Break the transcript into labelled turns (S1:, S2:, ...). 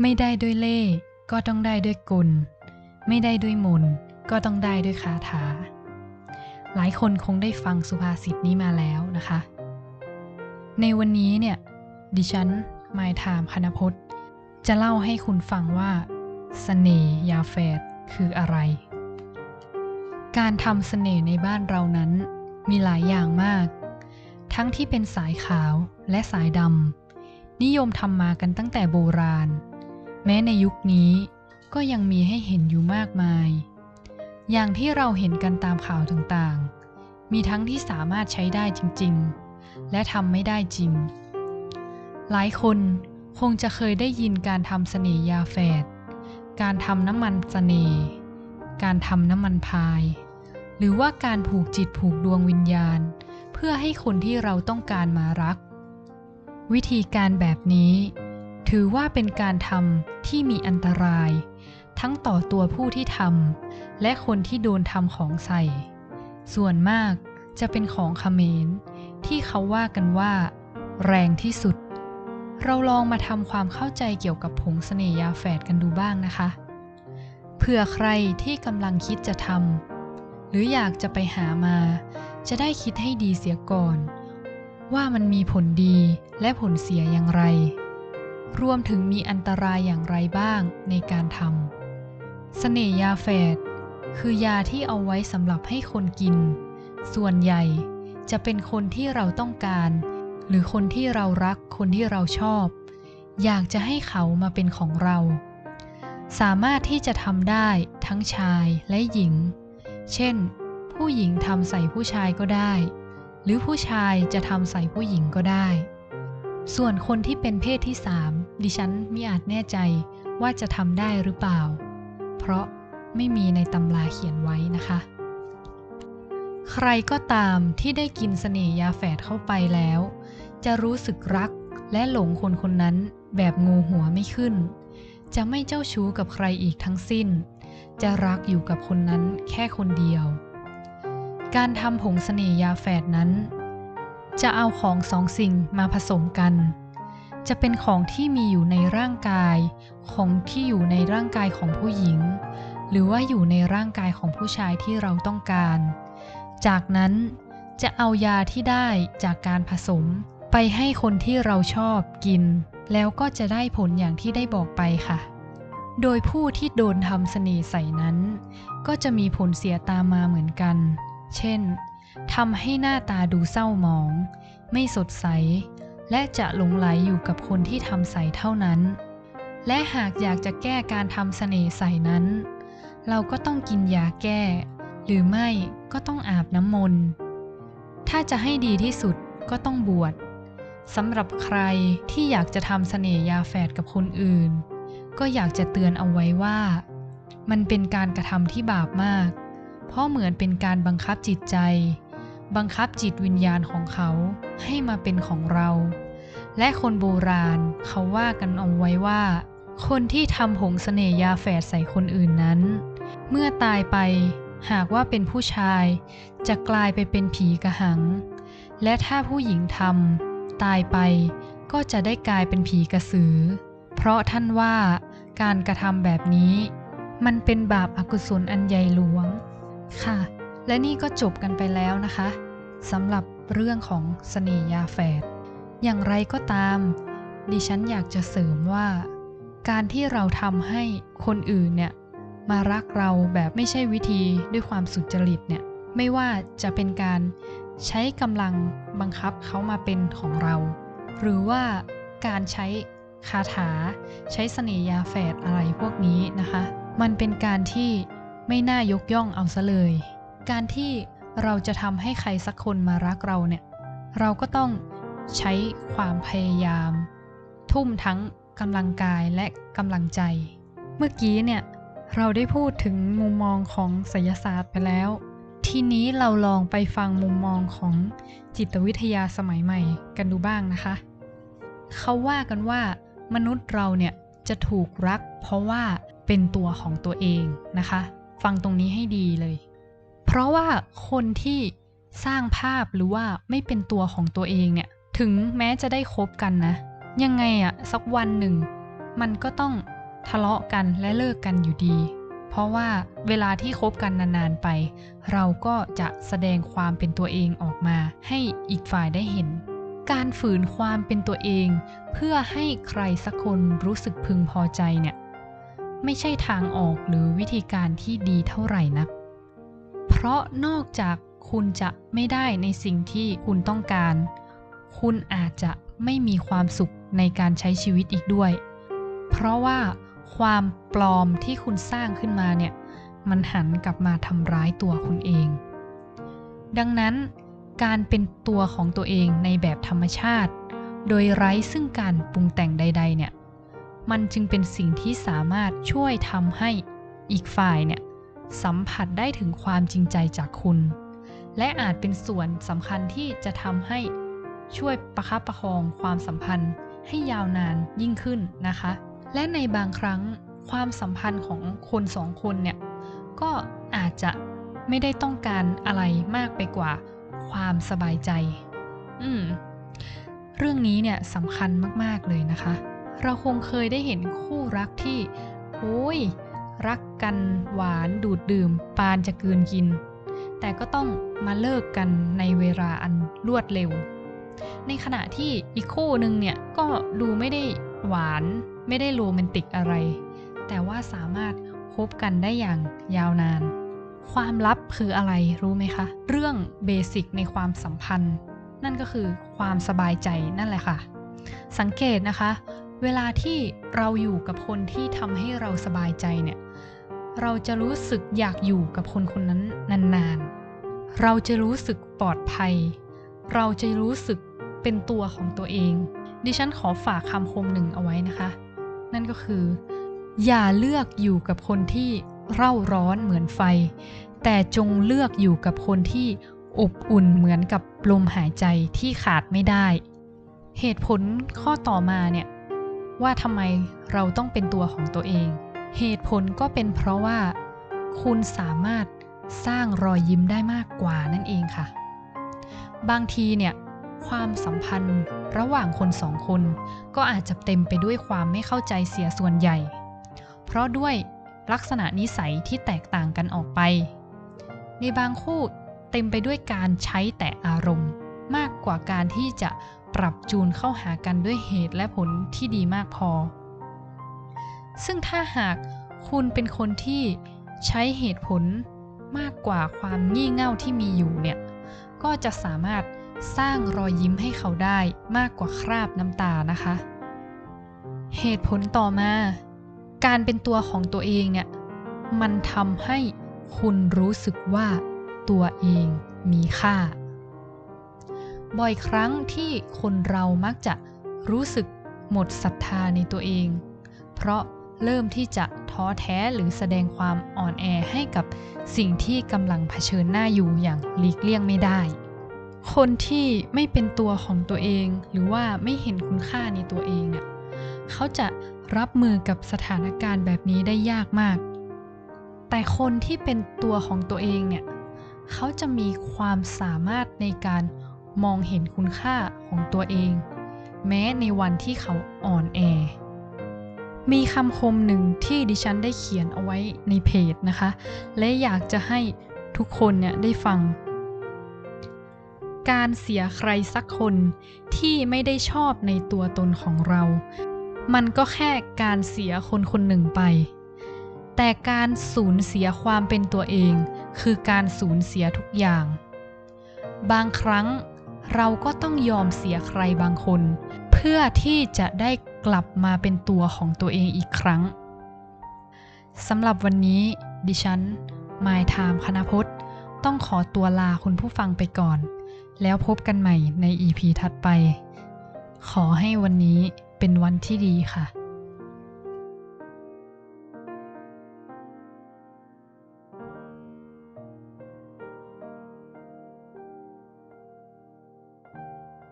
S1: ไม่ได้ด้วยเล่ก็ต้องได้ด้วยกล ไม่ได้ด้วยมนก็ต้องได้ด้วยคาถา หลายคนคงได้ฟังสุภาษิตนี้มาแล้วนะคะ ในวันนี้เนี่ย ดิฉันหมายถามคณพจน์ จะเล่าให้คุณฟังว่าสเสน่ยาแฝดคืออะไร การทำเสน่ห์ในบ้านเรานั้นมีหลายอย่างมาก ทั้งที่เป็นสายขาวและสายดำนิยมทำมากันตั้งแต่โบราณ แม้ในยุคนี้ก็ยังมีให้เห็นอยู่มากมาย อย่างที่เราเห็นกันตามข่าวต่างๆ มีทั้งที่สามารถใช้ได้จริงๆ และทำไม่ได้จริง หลายคนคงจะเคยได้ยินการทำเสน่ยาแฝด การทำน้ำมันเสน่ห์การทำน้ำมันพาย หรือว่าการผูกจิตผูกดวงวิญญาณ เพื่อให้คนที่เราต้องการมารัก วิธีการแบบนี้ ถือว่าเป็นการทำที่มีอันตราย ทั้งต่อตัวผู้ที่ทำและคนที่โดนทำของใส่ ส่วนมากจะเป็นของเขมร ที่เขาว่ากันว่า แรงที่สุด เราลองมาทำความเข้าใจเกี่ยวกับผงเสน่ยาแฝดกันดูบ้างนะคะ เผื่อใครที่กำลังคิดจะทำหรืออยากจะไปหามา จะได้คิดให้ดีเสียก่อน ว่ามันมีผลดีและผลเสียอย่างไร รวมถึงมีอันตรายอย่างไรบ้างในการทำ เสน่ยาแฝด คือยาที่เอาไว้สำหรับให้คนกิน ส่วนใหญ่จะเป็นคนที่เราต้องการ หรือคนที่เรารักคนที่เราชอบ อยากจะให้เขามาเป็นของเรา สามารถที่จะทำได้ทั้งชายและหญิง เช่น ผู้หญิงทำใส่ผู้ชายก็ได้ หรือผู้ชายจะทำใส่ผู้หญิงก็ได้ ส่วนคนที่เป็นเพศที่สามดิฉันไม่อาจแน่ใจว่าจะทำได้หรือเปล่า เพราะไม่มีในตำราเขียนไว้นะคะ ใครก็ตามที่ได้กินเสน่ยาแฝดเข้าไปแล้ว จะรู้สึกรักและหลงคนคนนั้นแบบงูหัวไม่ขึ้น จะไม่เจ้าชู้กับใครอีกทั้งสิ้น จะรักอยู่กับคนนั้นแค่คนเดียว การทำผงเสน่ยาแฝดนั้น จะเอาของสองสิ่งมาผสมกัน จะเป็นของที่มีอยู่ในร่างกาย ของที่อยู่ในร่างกายของผู้หญิง หรือว่าอยู่ในร่างกายของผู้ชายที่เราต้องการ จากนั้นจะเอายาที่ได้จากการผสม ไปให้คนที่เราชอบกิน แล้วก็จะได้ผลอย่างที่ได้บอกไปค่ะ โดยผู้ที่โดนทำเสน่ห์ใส่นั้น ก็จะมีผลเสียตามมาเหมือนกัน เช่น ทำให้หน้าตาดูเศร้าหมอง ไม่สดใส และจะหลงไหลอยู่กับคนที่ทำใสเท่านั้น และหากอยากจะแก้การทำเสน่ห์ใสนั้น เราก็ต้องกินยาแก้ หรือไม่ก็ต้องอาบน้ำมนต์ ถ้าจะให้ดีที่สุดก็ต้องบวชสำหรับใครที่อยากจะทำเสน่ห์ยาแฝดกับคนอื่น ก็อยากจะเตือนเอาไว้ว่า มันเป็นการกระทำที่บาปมาก เพราะเหมือนเป็นการบังคับจิตใจ บังคับจิตวิญญาณของเขาให้มาเป็นของเรา และคนโบราณเขาว่ากันเอาไว้ว่า คนที่ทำผงเสน่ยาแฝดใส่คนอื่นนั้น เมื่อตายไปหากว่าเป็นผู้ชาย จะกลายไปเป็นผีกระหัง และถ้าผู้หญิงทำตายไปก็จะได้กลายเป็นผีกระสือ เพราะท่านว่าการกระทำแบบนี้ มันเป็นบาปอากุศลอันใหญ่หลวงค่ะ และนี่ก็จบกันไปแล้วนะคะสำหรับเรื่องของเสน่ยาแฝด อย่างไรก็ตาม ดิฉันอยากจะเสริมว่า การที่เราทำให้คนอื่นเนี่ยมารักเราแบบไม่ใช่วิธีด้วยความสุจริตเนี่ยไม่ว่าจะเป็นการใช้กำลังบังคับเขามาเป็นของเรา หรือว่าการใช้คาถา ใช้เสน่ยาแฝดอะไรพวกนี้นะคะ มันเป็นการที่ไม่น่ายกย่องเอาซะเลย การที่เราจะทำให้ใครสักคนมารักเราเนี่ย เราก็ต้องใช้ความพยายาม ทุ่มทั้งกำลังกายและกำลังใจ เมื่อกี้เนี่ยเราได้พูดถึงมุมมองของศิลศาสตร์ไปแล้ว ทีนี้เราลองไปฟังมุมมองของจิตวิทยาสมัยใหม่กันดูบ้างนะคะ เขาว่ากันว่ามนุษย์เราเนี่ยจะถูกรัก เพราะว่าเป็นตัวของตัวเองนะคะ ฟังตรงนี้ให้ดีเลย ราะว่าคนที่สร้างภาพหรือว่าไม่เป็นตัวของตัวเองเนี่ย ถึงแม้จะได้คบกันนะ ยังไงอะสักวันหนึ่ง มันก็ต้องทะเลาะกันและเลิกกันอยู่ดี เพราะว่าเวลาที่คบกันนานๆไป เราก็จะแสดงความเป็นตัวเองออกมา ให้อีกฝ่ายได้เห็น การฝืนความเป็นตัวเอง เพื่อให้ใครสักคนรู้สึกพึงพอใจเนี่ย ไม่ใช่ทางออกหรือวิธีการที่ดีเท่าไหร่นัก ราะนอกจากคุณจะไม่ได้ในสิ่งที่คุณต้องการ คุณอาจจะไม่มีความสุขในการใช้ชีวิตอีกด้วย เพราะว่าความปลอมที่คุณสร้างขึ้นมาเนี่ย มันหันกลับมาทำร้ายตัวคุณเอง ดังนั้นการเป็นตัวของตัวเองในแบบธรรมชาติ โดยไร้ซึ่งการปรุงแต่งใด ๆ เนี่ย มันจึงเป็นสิ่งที่สามารถช่วยทำให้อีกฝ่ายเนี่ย สัมผัสได้ถึงความจริงใจจากคุณ และอาจเป็นส่วนสำคัญที่จะทำให้ช่วยประคับประคองความสัมพันธ์ให้ยาวนานยิ่งขึ้นนะคะ และในบางครั้งความสัมพันธ์ของคนสองคนเนี่ย ก็อาจจะไม่ได้ต้องการอะไรมากไปกว่าความสบายใจ อืม เรื่องนี้เนี่ยสำคัญมาก ๆ เลยนะคะ เราคงเคยได้เห็นคู่รักที่ โอ้ย รักกันหวานดูดดื่ม ปานจะกืนกิน แต่ก็ต้องมาเลิกกันในเวลาอันรวดเร็ว ในขณะที่อีกคู่หนึ่งเนี่ย ก็ดูไม่ได้หวานไม่ได้โรแมนติกอะไร แต่ว่าสามารถคบกันได้อย่างยาวนาน ความลับคืออะไรรู้ไหมคะ เรื่องเบสิกในความสัมพันธ์ นั่นก็คือความสบายใจนั่นแหละค่ะ สังเกตนะคะ เวลาที่เราอยู่กับคนที่ทำให้เราสบายใจเนี่ย เราจะรู้สึกอยากอยู่กับคนคนนั้นนานๆ เราจะรู้สึกปลอดภัย เราจะรู้สึกเป็นตัวของตัวเอง ดิฉันขอฝากคำคมหนึ่งเอาไว้นะคะ นั่นก็คือ อย่าเลือกอยู่กับคนที่เร่าร้อนเหมือนไฟ แต่จงเลือกอยู่กับคนที่อบอุ่นเหมือนกับลมหายใจที่ขาดไม่ได้ เหตุผลข้อต่อมาเนี่ย ว่าทำไมเราต้องเป็นตัวของตัวเอง เหตุผลก็เป็นเพราะว่า คุณสามารถสร้างรอยยิ้มได้มากกว่านั่นเองค่ะ บางทีเนี่ยความสัมพันธ์ระหว่างคนสองคน ก็อาจจะเต็มไปด้วยความไม่เข้าใจเสียส่วนใหญ่ เพราะด้วยลักษณะนิสัยที่แตกต่างกันออกไป ในบางคู่เต็มไปด้วยการใช้แต่อารมณ์ มากกว่าการที่จะ ปรับจูนเข้าหากันด้วยเหตุและผลที่ดีมากพอ ซึ่งถ้าหากคุณเป็นคนที่ใช้เหตุผลมากกว่าความงี่เง่าที่มีอยู่เนี่ย ก็จะสามารถสร้างรอยยิ้มให้เขาได้มากกว่าคราบน้ำตานะคะ เหตุผลต่อมา การเป็นตัวของตัวเองเนี่ย มันทำให้คุณรู้สึกว่าตัวเองมีค่า บ่อยครั้งที่คนเรามักจะรู้สึกหมดศรัทธาในตัวเอง เพราะเริ่มที่จะท้อแท้หรือแสดงความอ่อนแอให้กับสิ่งที่กำลังเผชิญหน้าอยู่อย่างหลีกเลี่ยงไม่ได้ คนที่ไม่เป็นตัวของตัวเอง หรือว่าไม่เห็นคุณค่าในตัวเองเนี่ยเขาจะรับมือกับสถานการณ์แบบนี้ได้ยากมาก แต่คนที่เป็นตัวของตัวเองเนี่ยเขาจะมีความสามารถในการ มองเห็นคุณค่าของตัวเอง แม้ในวันที่เขาอ่อนแอ มีคำคมหนึ่งที่ดิฉันได้เขียนเอาไว้ในเพจนะคะ และอยากจะให้ทุกคนเนี่ยได้ฟัง การเสียใครสักคนที่ไม่ได้ชอบในตัวตนของเรา มันก็แค่การเสียคนคนหนึ่งไป แต่การสูญเสียความเป็นตัวเอง คือการสูญเสียทุกอย่าง บางครั้ง เราก็ต้องยอมเสียใครบางคน เพื่อที่จะได้กลับมาเป็นตัวของตัวเองอีกครั้งสำหรับวันนี้ ดิฉันมายทามคณพจน์ ต้องขอตัวลาคุณผู้ฟังไปก่อน แล้วพบกันใหม่ใน EP ถัดไป ขอให้วันนี้เป็นวันที่ดีค่ะ